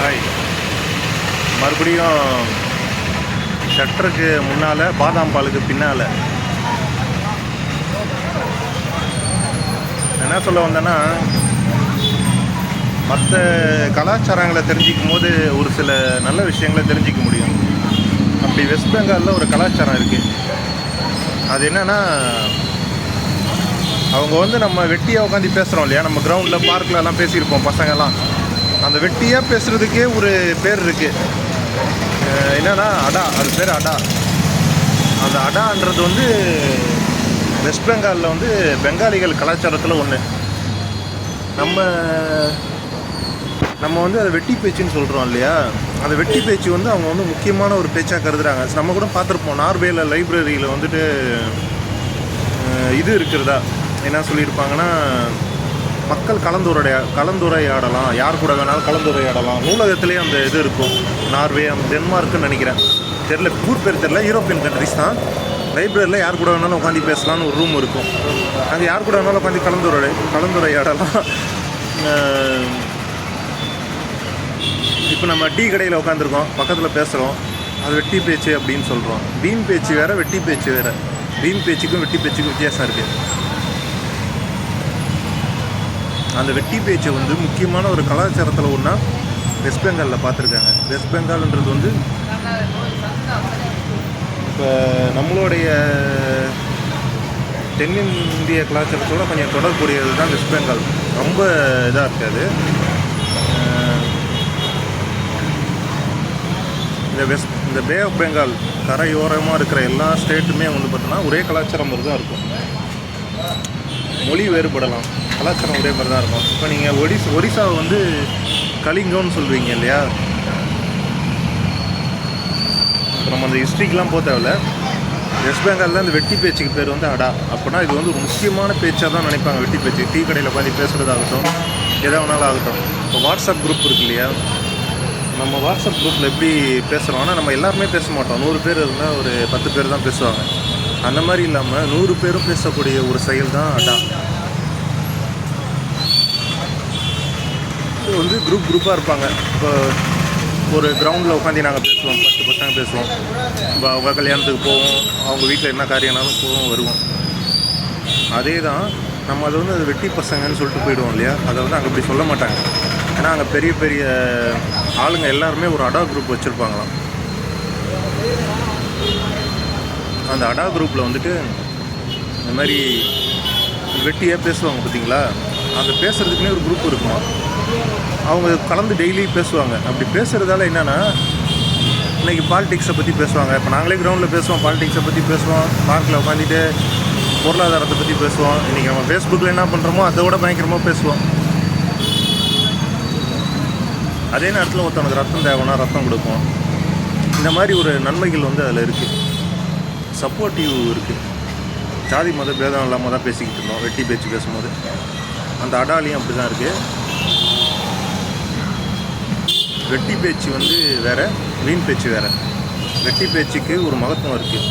Hi மறுபடியும் ஷட்டருக்கு முன்னால் பாதாம் பாலுக்கு பின்னால். என்ன சொல்ல வந்தேன்னா மற்ற கலாச்சாரங்களை தெரிஞ்சிக்கும் போது ஒரு சில நல்ல விஷயங்களை தெரிஞ்சிக்க முடியும். அப்படி வெஸ்ட் பெங்காலில் ஒரு கலாச்சாரம் இருக்குது அது என்னன்னா அவங்க வந்து நம்ம வெட்டியாக உட்காந்து பேசுகிறோம் இல்லையா? நம்ம கிரவுண்டில் பார்க்கில் எல்லாம் பேசியிருப்போம் பசங்கள்லாம் அந்த வெட்டியாக பேசுகிறதுக்கே ஒரு பேர் இருக்குது என்னன்னா அடா அது பேர் அடா. அந்த அடான்றது வந்து வெஸ்ட் பெங்காலில் வந்து பெங்காலிகள் கலாச்சாரத்தில் ஒன்று நம்ம நம்ம வந்து அதை வெட்டி பேச்சுன்னு சொல்கிறோம் இல்லையா? அந்த வெட்டி பேச்சு வந்து அவங்க வந்து முக்கியமான ஒரு பேச்சாக கருதுறாங்க. நம்ம கூட பார்த்துருப்போம். நார்வேல லைப்ரரியில் வந்துட்டு இது இருக்கிறதா? என்ன சொல்லியிருப்பாங்கன்னா மக்கள் கலந்துரையா கலந்துரையாடலாம். யார் கூட வேணாலும் கலந்துரையாடலாம். நூலகத்திலே அந்த இது இருக்கும். நார்வே அந்த டென்மார்க்குன்னு நினைக்கிறேன். தெரில ஊர் பேர் தெரில. யூரோப்பியன் கண்ட்ரிஸ் தான். லைப்ரரியில் யார் கூட வேணாலும் உட்காந்து பேசலாம்னு ஒரு ரூம் இருக்கும். அங்கே யார் கூட வேணாலும் உட்காந்து கலந்துரை கலந்துரையாடலாம். இப்போ நம்ம டீ கடையில் உட்காந்துருக்கோம் பக்கத்தில் பேசுகிறோம் அது வெட்டி பேச்சு அப்படின்னு சொல்கிறோம் வீண் பேச்சு வேறு வெட்டி பேச்சு வேறு. வீண் பேச்சுக்கும் வெட்டி பேச்சுக்கும் வித்தியாசம் இருக்குது அந்த வெட்டி பேச்சை வந்து முக்கியமான ஒரு கலாச்சாரத்தில் ஒன்றா வெஸ்ட் பெங்காலில் பார்த்துருக்காங்க. வெஸ்ட் பெங்கால்ன்றது வந்து இப்போ நம்மளுடைய தென்னிந்திய கலாச்சாரத்தோட கொஞ்சம் தொடர்புடையது தான் வெஸ்ட் பெங்கால். ரொம்ப இதாக இருக்காது இந்த வெஸ்ட் இந்த பே ஆஃப் பெங்கால் கரையோரமாக இருக்கிற எல்லா ஸ்டேட்டுமே வந்து பார்த்தோன்னா ஒரே கலாச்சாரம் மாதிரி தான் இருக்கும். மொழி வேறுபடலாம். கலாச்சாரம் ஒரே மாதிரி தான் இருக்கும். இப்போ நீங்கள் ஒடிஸ் ஒடிசாவை வந்து கலிங்கம்னு சொல்கிறீங்க இல்லையா? இப்போ நம்ம அந்த ஹிஸ்ட்ரிக்கெலாம் போக தேவையில்ல. வெஸ்ட் பெங்காலில் அந்த வெட்டி பேச்சுக்கு பேர் வந்து அடா. அப்படின்னா இது வந்து ஒரு முக்கியமான பேச்சாக தான் நினைப்பாங்க வெட்டி பேச்சு. டீ கடையில் பார்த்து பேசுகிறதாகட்டும் எதை வேணாலும் ஆகட்டும் இப்போ வாட்ஸ்அப் குரூப் இருக்கு இல்லையா? நம்ம வாட்ஸ்அப் குரூப்பில் எப்படி பேசுகிறோம் ஆனால் நம்ம எல்லாருமே பேச மாட்டோம். நூறு பேர் இருந்தால் ஒரு பத்து பேர் தான் பேசுவாங்க. அந்த மாதிரி இல்லாமல் நூறு பேரும் பேசக்கூடிய ஒரு செயல் தான் அடா வந்து குரூப் குரூப்பாக இருப்பாங்க. இப்போ ஒரு கிரவுண்டில் உட்காந்து நாங்கள் பேசுவோம். பத்து பசங்க பேசுவோம். இப்போ அவங்க கல்யாணத்துக்கு போவோம். அவங்க வீட்டில் என்ன காரியம்னாலும் போவோம் வருவோம். அதே தான் நம்ம அதை வந்து அது வெட்டி பசங்கன்னு சொல்லிட்டு போயிடுவோம் இல்லையா? அதை வந்து அங்கே அப்படி சொல்ல மாட்டாங்க. ஏன்னா அங்கே பெரிய பெரிய ஆளுங்க எல்லாருமே ஒரு அடா குரூப் வச்சுருப்பாங்களாம். அந்த அடா குரூப்பில் வந்துட்டு இந்த மாதிரி வெட்டியாக பேசுவாங்க பார்த்தீங்களா அந்த பேசுகிறதுக்குனே ஒரு குரூப் இருக்குமா? அவங்க கலந்து டெய்லி பேசுவாங்க. அப்படி பேசுகிறதால என்னென்னா இன்னைக்கு பாலிடிக்ஸை பற்றி பேசுவாங்க. இப்போ நாங்களே கிரவுண்டில் பேசுவோம் பாலிடிக்ஸை பற்றி பேசுவோம் பார்க்கில் உட்காந்துட்டு பொருளாதாரத்தை பற்றி பேசுவோம். இன்றைக்கி நம்ம ஃபேஸ்புக்கில் என்ன பண்ணுறோமோ அதை விட பயங்கரமாக பேசுவோம். அதே நேரத்தில் ஒருத்தனுக்கு ரத்தம் தேவைன்னா ரத்தம் கொடுப்போம். இந்த மாதிரி ஒரு நன்மைகள் வந்து அதில் இருக்குது சப்போர்ட்டிவ் இருக்குது ஜாதி மத பேதம் இல்லாமல் தான் பேசிக்கிட்டு இருந்தோம். வெட்டி பேச்சு பேசும்போது. அந்த அடாலியும் அப்படி தான் இருக்குது வெட்டி பேச்சு வந்து வேறு வீண் பேச்சு வேறு. வெட்டி பேச்சுக்கு ஒரு மகத்துவம் இருக்குது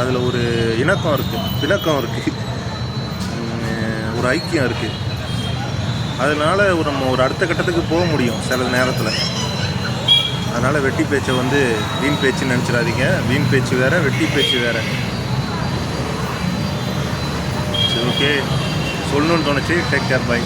அதில் ஒரு இணக்கம் இருக்குது பிணக்கம் இருக்குது ஒரு ஐக்கியம் இருக்குது அதனால் ஒரு நம்ம ஒரு அடுத்த கட்டத்துக்கு போக முடியும் சில நேரத்தில். அதனால் வெட்டி பேச்சை வந்து வீண் பேச்சுன்னு நினச்சிடாதீங்க. வீண் பேச்சு வேறு வெட்டி பேச்சு வேறு. சரி ஓகே சொல்லணும்னு தோணுச்சு. Take care bye